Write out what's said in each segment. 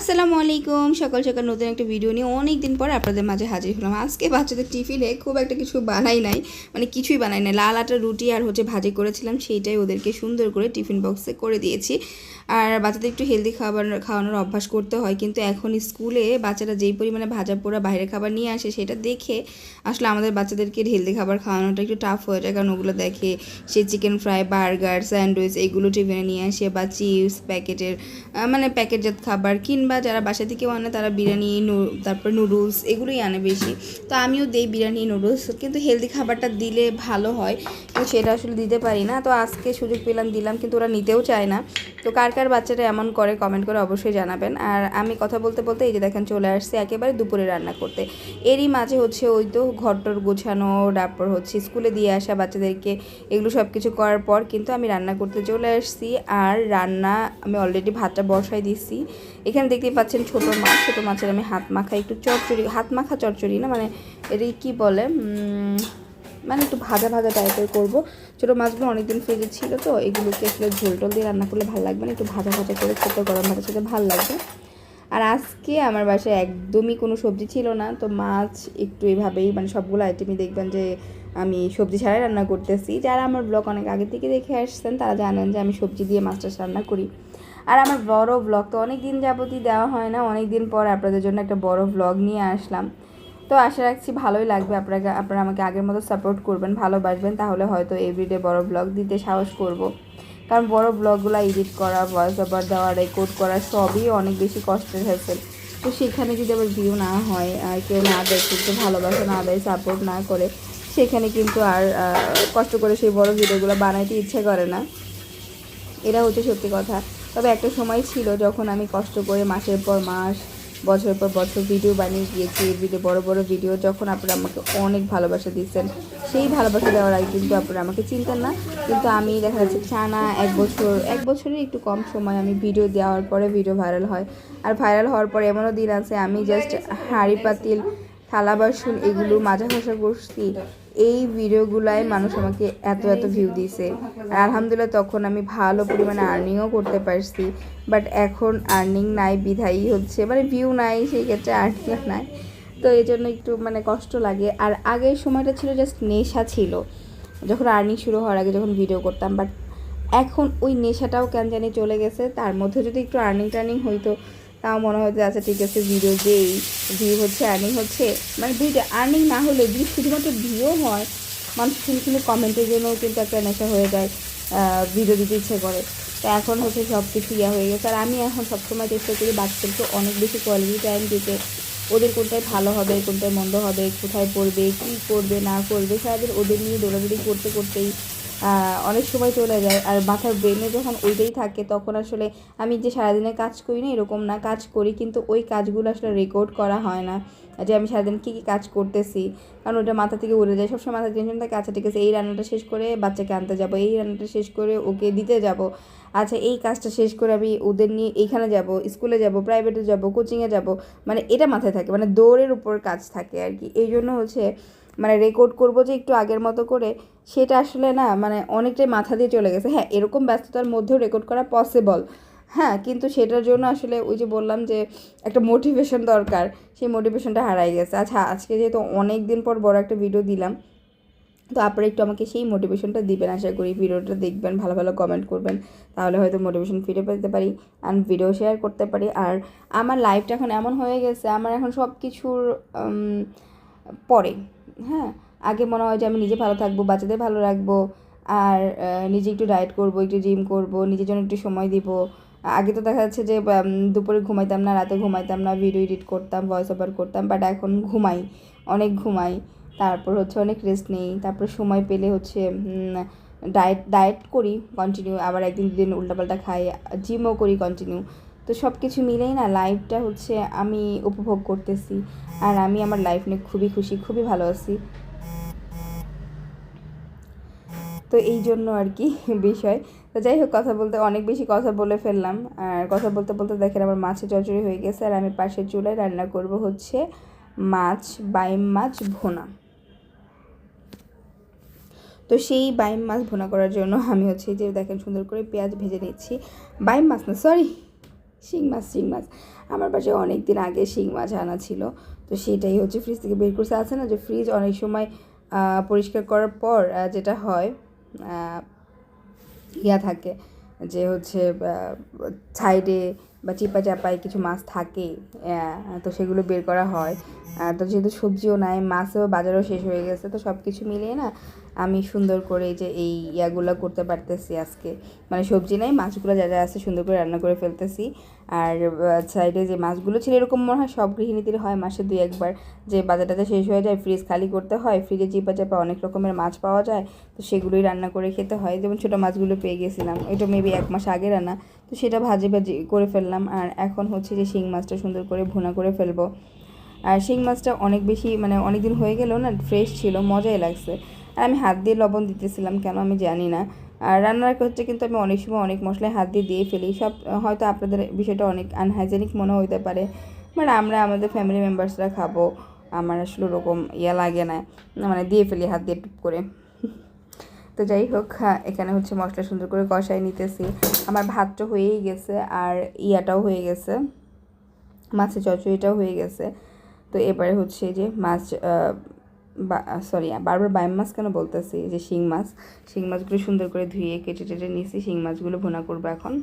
আসসালামু আলাইকুম। সকাল সকাল নতুন একটা ভিডিও নিয়ে অনেক দিন পর আপনাদের মাঝে হাজির হলাম। আজকে বাচ্চাদের টিফিনে খুব একটা কিছু বানাই নাই। মানে কিছুই বানাই নাই। লাল আটা, রুটি আর হচ্ছে ভাজি করেছিলাম। সেইটাই ওদেরকে সুন্দর করে টিফিন বক্সে করে দিয়েছি। আর বাচ্চাদের একটু হেলদি খাবার, খাওয়ানোর অভ্যাস করতে হয়। কিন্তু এখন স্কুলে বাচ্চারা যেই পরিমাণে ভাজা পোড়া বাইরের খাবার নিয়ে আসে, সেটা দেখে আসলে আমাদের বাচ্চাদেরকে হেলদি খাবার খাওয়ানোটা একটু টাফ হয়ে যায়। কারণ ওগুলো দেখে সে চিকেন ফ্রাই বার্গার স্যান্ডউইচ এগুলো টিফিনে নিয়ে আসে বা চিপস প্যাকেটের মানে প্যাকেটজাত খাবার কিংবা যারা বাসা থেকেও আনে তারা বিরিয়ানি তারপর নুডলস এগুলোই আনে বেশি। তো আমিও দেই বিরিয়ানি নুডলস কিন্তু হেলদি খাবারটা দিলে ভালো হয়। কিন্তু সেটা আসলে দিতে পারি না। তো আজকে সুযোগ পেলাম, দিলাম, কিন্তু ওরা নিতেও চায় না। তো কার কার বাচ্চারা এমন করে কমেন্ট করে অবশ্যই জানাবেন। আর আমি কথা বলতে বলতে এই যে দেখেন চলে আসছে একেবারে দুপুরে রান্না করতে। এরই মাঝে হচ্ছে ওই তো ঘরটর গোছানো, তারপর হচ্ছে স্কুলে দিয়ে আসা বাচ্চাদেরকে এগুলো সব কিছু করার পর কিন্তু আমি রান্না করতে চলে আসছি। আর রান্না, আমি অলরেডি ভাতটা বসাই দিচ্ছি। এখানে দেখতেই পাচ্ছেন ছোট মাছ ছোট মাছের আমি হাত মাখা, একটু চচ্চড়ি হাত মাখা চচ্চড়ি না মানে এটি কি বলে মানে একটু ভাজা ভাজা টাইপের করব। ছোটো মাছগুলো অনেকদিন ফ্রিজে ছিল তো, এগুলোকে আসলে ঝোল টোল দিয়ে রান্না করলে ভালো লাগবে না, একটু ভাজা ভাজা করে ছোটো গরম ভাতের সাথে ভালো লাগবে। আর আজকে আমার বাসায় একদমই কোনো সবজি ছিল না, তো মাছ একটু এভাবেই মানে সবগুলো আইটেমই দেখবেন যে আমি সবজি ছাড়াই রান্না করতেছি। যারা আমার ব্লগ অনেক আগে থেকে দেখে আসছেন, তারা জানেন যে আমি সবজি দিয়ে মাছটা রান্না করি। আর আমার বড় ব্লগ তো অনেক দিন যাবতই দেওয়া হয় না অনেক দিন পর আপনাদের জন্য একটা বড় ব্লগ নিয়ে আসলাম। তো আশা রাখছি ভালোই লাগবে, আপনারা আপনারা আমাকে আগের মতো সাপোর্ট করবেন, ভালোবাসবেন, তাহলে হয়তো এভরিডে বড় ব্লগ দিতে সাহস করব। কারণ বড় ব্লগগুলো এডিট করা ভয়েস ওভার দেওয়া রেকর্ড করা, সবই অনেক বেশি কষ্টের হয়েছে তো সেখানে যদি আবার ভিউ না হয় আর কেউ না দেখে, কেউ ভালোবাসা না দেয় সাপোর্ট না করে, সেখানে কিন্তু আর কষ্ট করে সেই বড় ভিডিওগুলো বানাইতে ইচ্ছে করে না। এটা হচ্ছে সত্যি কথা। তবে একটা সময় ছিল যখন আমি কষ্ট করে মাসের পর মাস, বছরের পর বছর ভিডিও বানিয়ে গিয়েছি ভিডিও বড় বড় ভিডিও যখন আপনারা আমাকে অনেক ভালোবাসা দিচ্ছেন, সেই ভালোবাসা দেওয়ার আগে কিন্তু আপনারা আমাকে চিনতেন না। কিন্তু আমি দেখা যাচ্ছে টানা এক বছর, এক বছরের একটু কম সময় আমি ভিডিও দেওয়ার পরে ভিডিও ভাইরাল হয়। আর ভাইরাল হওয়ার পরে এমনও দিন আছে, আমি জাস্ট হাঁড়ি, পাতিল, থালা, বাসন এগুলো মাজা ঘষা করছি এই ভিডিওগুলাই মানুষ আমাকে এত এত ভিউ দিছে আলহামদুলিল্লাহ, তখন আমি ভালো পরিমাণে আর্নিংও করতে পারছি বাট এখন আর্নিং নাই বিধাই হচ্ছে মানে ভিউ নাই, সেই ক্ষেত্রে আর্নিংও নাই। তো এই জন্য একটু মানে কষ্ট লাগে। আর আগের সময়টা ছিল জাস্ট নেশা ছিল। যখন আর্নিং শুরু হওয়ার আগে যখন ভিডিও করতাম বাট এখন ওই নেশাটাও কেন জানি চলে গেছে। তার মধ্যে যদি একটু আর্নিং টার্নিং হইতো তাও মনে হতো আচ্ছা ঠিক আছে ভিডিও যেই ভিউ হচ্ছে আর্নিং হচ্ছে। মানে ভিডিও আর্নিং না হলে যদি শুধুমাত্র ভিউ হয়, মানুষ শুধু শুধু কমেন্টের জন্যও কিন্তু একটা নেশা হয়ে যায় ভিডিও দিতে ইচ্ছে করে। তো এখন হচ্ছে সব কিছু ইয়ে হয়ে গেছে। আর আমি এখন সবসময় চেষ্টা করি বাচ্চাদেরকে অনেক বেশি কোয়ালিটি টাইম দিতে। ওদের কোনটায় ভালো হবে, কোনটায় মন্দ হবে, কোথায় পড়বে, কী করবে, না করবে, সারাদিন ওদের নিয়ে দৌড়াদৌড়ি করতে করতেই অনেক সময় চলে যায়। আর মাথার ব্রেনে যখন ওইটাই থাকে, তখন আসলে আমি যে সারাদিনে কাজ করি না, এরকম না, কাজ করি, কিন্তু ওই কাজগুলো আসলে রেকর্ড করা হয় না। যে আমি সারাদিন কী কী কাজ করতেছি। কারণ ওটা মাথা থেকে উড়ে যায়। সবসময় মাথায় টেনশন থাকে আচ্ছা ঠিক আছে, এই রান্নাটা শেষ করে বাচ্চাকে আনতে যাব, এই রান্নাটা শেষ করে ওকে দিতে যাব। আচ্ছা এই কাজটা শেষ করে আমি ওদের নিয়ে এইখানে যাব, স্কুলে যাব প্রাইভেটে যাব কোচিংয়ে যাব। মানে এটা মাথায় থাকে মানে দৌড়ের উপর কাজ থাকে আর কি। এই জন্য হচ্ছে মানে রেকর্ড করব যে একটু আগের মতো করে সেটা আসলে না মানে অনেকটাই মাথা দিয়ে চলে গেছে। হ্যাঁ এরকম ব্যস্ততার মধ্যেও রেকর্ড করা পসিবল হ্যাঁ কিন্তু সেটার জন্য আসলে ওই যে বললাম যে একটা মোটিভেশন দরকার, সেই মোটিভেশনটা হারাই গেছে। আচ্ছা আজকে যেহেতু অনেক দিন পর বড় একটা ভিডিও দিলাম, তো আপনারা একটু আমাকে সেই মোটিভেশনটা দিবেন। আশা করি ভিডিওটা দেখবেন, ভালো ভালো কমেন্ট করবেন। তাহলে হয়তো মোটিভেশন ফিরে পেতে পারি আর ভিডিও শেয়ার করতে পারি। আর আমার লাইফটা এখন এমন হয়ে গেছে, আমার এখন সব কিছুর পরে। হ্যাঁ আগে মনে হয় যে আমি নিজে ভালো থাকব, বাচ্চাদের ভালো রাখব, আর নিজে একটু ডায়েট করব, একটু জিম করব, নিজের জন্য একটু সময় দিব। আগে তো দেখা যাচ্ছে যে দুপুরে ঘুমাইতাম না, রাতে ঘুমাইতাম না ভিডিও এডিট করতাম ভয়েস ওভার করতাম বাট এখন ঘুমাই, অনেক ঘুমাই। তারপর হচ্ছে অনেক রেস্ট নেই, তারপর সময় পেলে হচ্ছে ডায়েট ডায়েট করি কন্টিনিউ আবার একদিন দুদিন উল্টাপাল্টা খাই জিমও করি কন্টিনিউ তো সব কিছু মিলেই না লাইফটা হচ্ছে আমি উপভোগ করতেছি, আর আমি আমার লাইফ নিয়ে খুবই খুশি, খুবই ভালো আছি। তো এই জন্য আর কি বিষয়। তো যাই হোক, কথা বলতে অনেক বেশি কথা বলে ফেললাম। আর কথা বলতে বলতে দেখেন আমার মাছের চচড়ি হয়ে গেছে আর আমি পাশের চুলায় রান্না করব হচ্ছে মাছ, বাইম মাছ ভোনা। তো সেই বাইম মাছ ভুনা করার জন্য আমি হচ্ছে যে দেখেন সুন্দর করে পেঁয়াজ ভেজে নিচ্ছি। বাইম মাছ না সরি শিং মাছ শিং মাছ। আমার পাশে অনেক দিন আগে শিং মাছ আনা ছিল। তো সেটাই হচ্ছে ফ্রিজ থেকে বের করছে। আছে না যে ফ্রিজ অনেক সময় পরিষ্কার করার পর যেটা হয় ইয়া থাকে যে হচ্ছে সাইডে বা চিপা চাপায় কিছু মাছ থাকে তো সেগুলো বের করা হয়। তো যেহেতু সবজিও নাই, মাছও বাজারও শেষ হয়ে গেছে, তো সব কিছু মিলিয়ে না আমি সুন্দর করে যে এই ইয়াগুলো করতে পারতেছি আজকে। মানে সবজি নাই, মাছগুলো যা যা আছে সুন্দর করে রান্না করে ফেলতেছি। আর সাইডে যে মাছগুলো ছিল এরকম মনে হয় সব গৃহিণীদের হয়, মাসে দুই একবার যে বাজারটাতে শেষ হয়ে যায় ফ্রিজ খালি করতে হয় ফ্রিজে চিপা চাপা অনেক রকমের মাছ পাওয়া যায়, তো সেগুলোই রান্না করে খেতে হয়। যেমন ছোটো মাছগুলো পেয়ে গেছিলাম ওইটা মেবি এক মাস আগে রান্না, তো সেটা ভাজি ভাজি করে ফেললাম। আর এখন হচ্ছে যে শিং মাছটা সুন্দর করে ভুনা করে ফেলব। আর শিং মাছটা অনেক বেশি মানে অনেক দিন হয়ে গেলেও না ফ্রেশ ছিল, মজাই লাগছে। আর আমি হাত দিয়ে লবণ দিতেছিলাম কেন আমি জানি না। আর রান্নার ক্ষেত্রে কিন্তু আমি অনেক সময় অনেক মশলায় হাত দিয়ে দিয়ে ফেলি। সব হয়তো আপনাদের বিষয়টা অনেক আনহাইজেনিক মনে হইতে পারে বাট আমরা আমাদের ফ্যামিলি মেম্বার্সরা খাব। আমার আসলে ওরকম ইয়া লাগে না মানে দিয়ে ফেলি হাত দিয়ে টুপ করে। তো যাই হোক হ্যাঁ, এখানে হচ্ছে মশলা সুন্দর করে কষাই নিতেছি। আমার ভাতটা হয়েই গেছে আর ইয়াটাও হয়ে গেছে। মাছের চচড়িটাও হয়ে গেছে। তো এবারে হচ্ছে যে মাছ সরি বারবার বাইম মাছ কেন বলতেছি? যে শিং মাছ, শিং মাছগুলো সুন্দর করে ধুয়ে কেটে টেটে নিয়েছি, শিং মাছগুলো ভোনা করব এখন।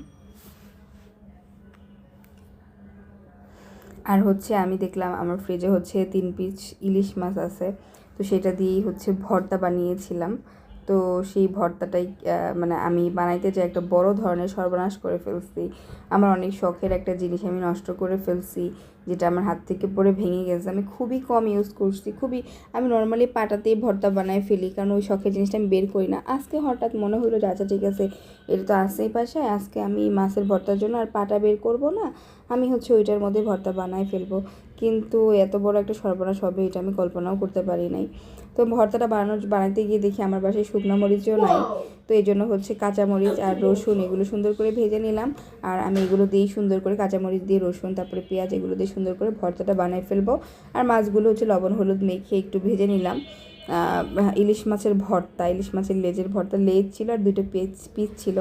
আর হচ্ছে আমি দেখলাম আমার ফ্রিজে হচ্ছে তিন পিস ইলিশ মাছ আছে, তো সেটা দিয়েই হচ্ছে ভর্তা বানিয়েছিলাম। তো সেই ভর্তাটাই মানে আমি বানাইতে চাই একটা বড় ধরনের সর্বনাশ করে ফেলছি, আমার অনেক শখের একটা জিনিস আমি নষ্ট করে ফেলছি, যেটা আমার হাত থেকে পড়ে ভেঙে গেছে। আমি খুবই কম ইউজ করছি, খুবই, আমি নর্মালি পাটাতেই ভর্তা বানাই ফেলি, কারণ ওই শখের জিনিসটা আমি বের করি না। আজকে হঠাৎ মনে হলো যে আচ্ছা ঠিক আছে, এটা তো আসেই পাশে আজকে আমি মাছের ভর্তার জন্য আর পাটা বের করব না, আমি হচ্ছে ওইটার মধ্যে ভর্তা বানাই ফেলব। কিন্তু এত বড় একটা সর্বনাশ হবে, এটা আমি কল্পনাও করতে পারি নাই। তো ভর্তাটা বানানোর বানাতে গিয়ে দেখি আমার বাসায় শুকনো মরিচও নাই। তো এই জন্য হচ্ছে কাঁচামরিচ আর রসুন এগুলো সুন্দর করে ভেজে নিলাম। আর আমি এগুলো দিয়েই সুন্দর করে কাঁচামরিচ দিয়ে রসুন তারপরে পেঁয়াজ এগুলো দিয়ে সুন্দর করে ভর্তাটা বানিয়ে ফেলব। আর মাছগুলো হচ্ছে লবণ হলুদ মেখে একটু ভেজে নিলাম। ইলিশ মাছের ভর্তা ইলিশ মাছের লেজের ভর্তা লেজ ছিল আর দুটো পিস পিস ছিল।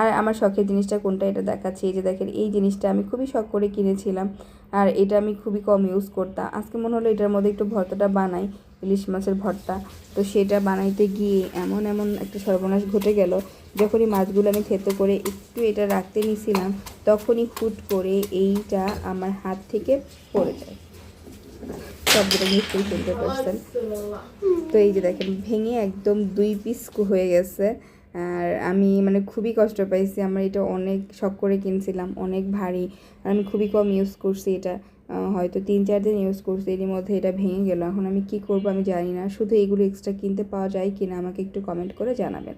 আর আমার শখের জিনিসটা কোনটা এটা দেখাচ্ছি। এই যে দেখেন এই জিনিসটা আমি খুবই শখ করে কিনেছিলাম। আর এটা আমি খুবই কম ইউজ করতাম। আজকে মনে হলো এটার মধ্যে একটু ভর্তাটা বানাই। ইলিশ মাছের ভর্তা। তো সেটা বানাইতে গিয়ে এমন এমন একটা সর্বনাশ ঘটে গেল, যখনই মাছগুলো আমি থেতো করে একটু এটা রাখতে নিছিলাম, তখনই হুট করে এইটা আমার হাত থেকে পড়ে যায়। শব্দটা নিশ্চয়ই শুনতে পারছেন। তো এই যে দেখেন, ভেঙে একদম দুই পিস হয়ে গেছে। আর আমি মানে খুবই কষ্ট পাইছি, আমার এটা অনেক শখ করে কিনছিলাম, অনেক ভারী। আর আমি খুবই কম ইউজ করছি এটা। হয়তো তিন, চার দিন ইউজ করছি, এরই মধ্যে এটা ভেঙে গেল। এখন আমি কি করব আমি জানি না। শুধু এগুলো এক্সট্রা কিনতে পাওয়া যায় কিনা আমাকে একটু কমেন্ট করে জানাবেন।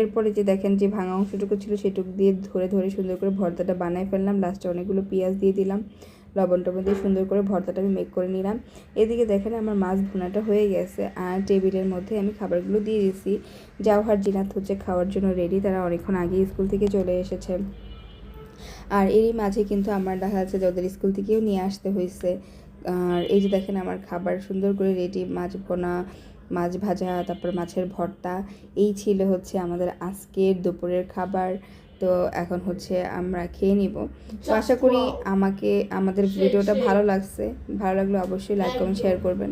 এরপরে যে দেখেন যে ভাঙা অংশটুকু ছিল সেটুকু দিয়ে ধরে ধরে সুন্দর করে ভর্তাটা বানায় ফেললাম। লাস্টে অনেকগুলো পেঁয়াজ দিয়ে দিলাম, লবণ টবণ দিয়ে সুন্দর করে ভর্তাটা আমি মেক করে নিলাম। এদিকে দেখেন আমার মাছ ভুনাটা হয়ে গেছে আর টেবিলের মধ্যে আমি খাবারগুলো দিয়ে দিয়েছি। জাওহার জিনাত হচ্ছে খাওয়ার জন্য রেডি তারা অনেকক্ষণ আগে স্কুল থেকে চলে এসেছে। আর এরই মাঝে কিন্তু আমার দেখা যাচ্ছে যে ওদের স্কুল থেকেও নিয়ে আসতে হয়েছে। আর এই যে দেখেন আমার খাবার সুন্দর করে রেডি মাছ ভোনা মাছ ভাজা তারপর মাছের ভর্তা এই ছিল হচ্ছে আমাদের আজকের দুপুরের খাবার। তো এখন হচ্ছে আমরা খেয়ে নিব। তো আশা করি আমাকে আমাদের ভিডিওটা ভালো লাগছে। ভালো লাগলে অবশ্যই লাইক কমেন্ট শেয়ার করবেন।